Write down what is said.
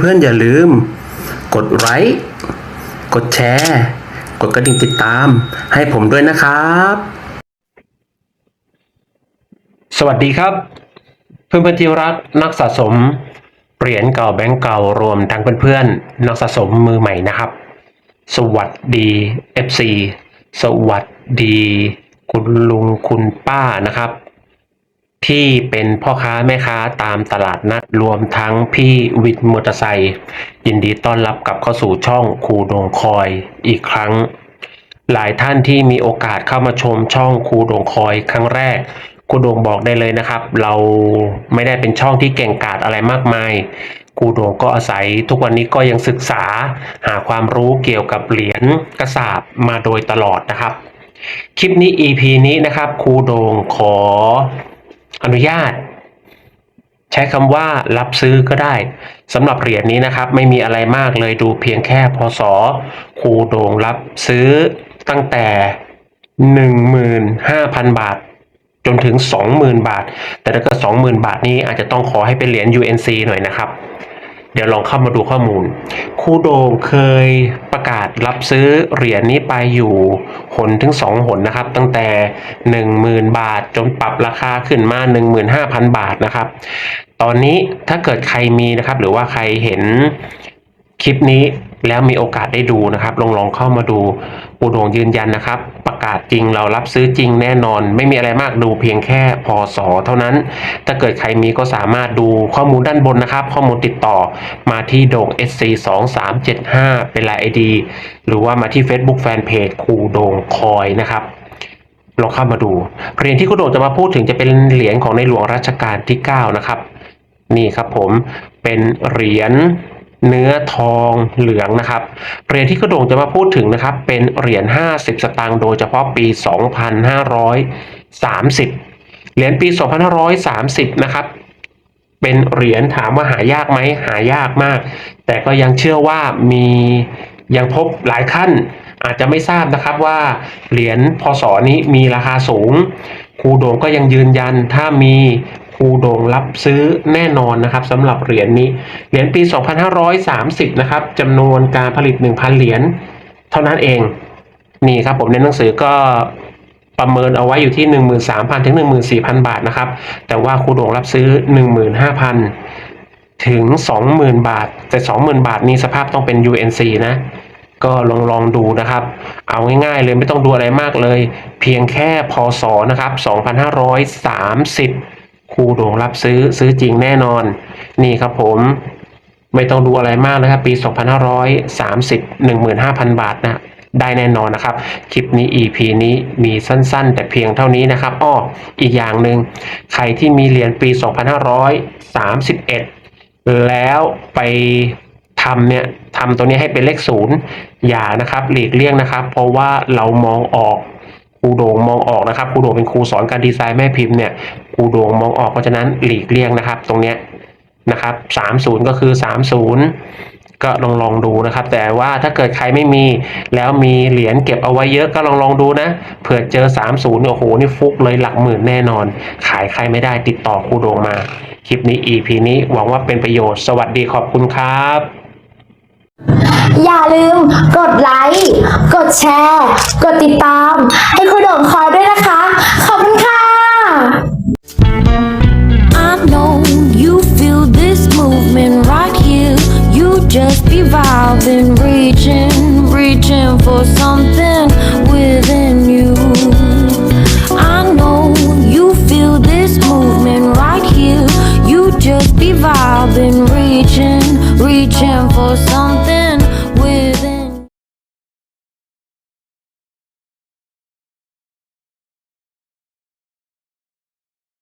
เพื่อนๆอย่าลืม กดไลค์กดแชร์ กดกระดิ่งติดตาม ให้ผมด้วยนะครับ สวัสดีครับ เพื่อนๆที่รักนักสะสมเหรียญเก่าแบงก์เก่ารวมทั้งเพื่อนๆนักสะสมมือใหม่นะครับ สวัสดี FC สวัสดี คุณลุงคุณป้านะครับ ที่เป็นพ่อค้าแม่ค้าตามตลาดนัดรวมทั้งพี่วินมอเตอร์ไซค์ยินดีต้อนรับกลับเข้าสู่ช่องครูดงคอยอีกครั้ง หลายท่านที่มีโอกาสเข้ามาชมช่องครูดงคอยครั้งแรกครูดงบอกได้เลยนะครับ เราไม่ได้เป็นช่องที่เก่งกาจอะไรมากมายครูดงก็อาศัยทุกวันนี้ก็ยังศึกษาหาความรู้เกี่ยวกับเหรียญกระสาบมาโดยตลอดนะครับ คลิปนี้ EP นี้นะครับครูโดงขอ อนุญาต ใช้คำว่ารับซื้อก็ได้สำหรับเหรียญนี้นะครับ ไม่มีอะไรมากเลยดูเพียงแค่พศครูโดงรับซื้อตั้งแต่ 15,000 บาท จนถึง 20,000 บาท แต่ถ้าเกิด20,000 บาทนี้อาจจะต้องขอให้เป็นเหรียญ UNC หน่อยนะครับ เดี๋ยวลองเข้ามาดูข้อมูลครูโดงเคยประกาศรับซื้อเหรียญนี้ไปอยู่หนถึงสองหนนะครับ ตั้งแต่ 10,000 บาทจนปรับราคาขึ้นมา 15,000 บาทนะครับ ตอนนี้ถ้าเกิดใครมีนะครับ หรือว่าใครเห็น คลิปนี้แล้วมีโอกาสได้ดูนะครับ ลองลองเข้ามาดูปูโดงยืนยันนะครับ ประกาศจริงเรารับซื้อจริงแน่นอน ไม่มีอะไรมากดูเพียงแค่พศเท่านั้น ถ้าเกิดใครมีก็สามารถดูข้อมูลด้านบนนะครับ ข้อมูลติดต่อมาที่โด่ง SC 2 3 7 5เป็นลน์ ID หรือว่ามาที่ Facebook Fanpage ครูโด่งคอยนะครับลองเข้ามาดูเหรียญที่คุณโด่งจะมาพูดถึงจะเป็นเหรียญของในหลวงรัชกาลที่ 9 นะครับ นี่ครับผมเป็นเหรียญ เนื้อทองเหลืองนะครับ เหรียญที่กระโดงจะมาพูดถึงนะครับ เป็นเหรียญ 50 สตางค์โดยเฉพาะปี 2530 เหรียญปี 2530 นะครับ เป็นเหรียญถามว่าหายากไหมหายากมาก แต่ก็ยังเชื่อว่ามียังพบหลายขั้นอาจจะไม่ทราบนะครับว่าเหรียญพศนี้มีราคาสูงครูโดงก็ยังยืนยันถ้ามี ครูโดงรับซื้อแน่นอนนะครับสำหรับเหรียญนี้ เหรียญปี 2530 นะครับจำนวนการผลิต 1,000 เหรียญเท่านั้นเอง นี่ครับผมในหนังสือก็ประเมินเอาไว้อยู่ที่ 13,000 ถึง 14,000 บาทนะครับ แต่ว่าครูโดงรับซื้อ 15,000 ถึง 20,000 บาท แต่ 20,000 บาทนี้สภาพต้องเป็น UNC นะ ก็ลองลองดูนะครับ เอาง่ายๆเลยไม่ต้องดูอะไรมากเลย เพียงแค่พศนะครับ 2530 ครูโด่งรับซื้อซื้อจริงแน่นอน นี่ครับผมไม่ต้องดูอะไรมากนะครับ ปี 2530 15,000 บาทนะได้แน่นอนนะครับ คลิปนี้ EP นี้มีสั้นๆ แต่เพียงเท่านี้นะครับอ้ออีกอย่างหนึ่งใครที่มีเหรียญปี 2531 แล้วไปทำเนี่ยทำตัวนี้ให้เป็นเลขศูนย์อย่านะครับ หลีกเลี่ยงนะครับ เพราะว่าเรามองออก รูโด่งมองออกนะครับครูโด่งเป็นครูสอนการดีไซน์แม่พิมพ์เนี่ยครูโด่งมองออกเพราะฉะนั้นหลีกเลี่ยงนะครับ ตรงเนี้ยนะครับสามศูนย์ก็คือสามศูนย์ก็ลองลองดูนะครับ แต่ว่าถ้าเกิดใครไม่มีแล้วมีเหรียญเก็บเอาไว้เยอะก็ลองลองดูนะเผื่อเจอสามศูนย์โอ้โหนี่ฟุกเลยหลักหมื่นแน่นอน ขายใครไม่ได้ติดต่อครูโด่งมา คลิปนี้ EP นี้หวังว่าเป็นประโยชน์สวัสดีขอบคุณครับ อย่าลืมกดไลค์ กดแชร์ กดติดตาม just be vibing, reaching, reaching for something.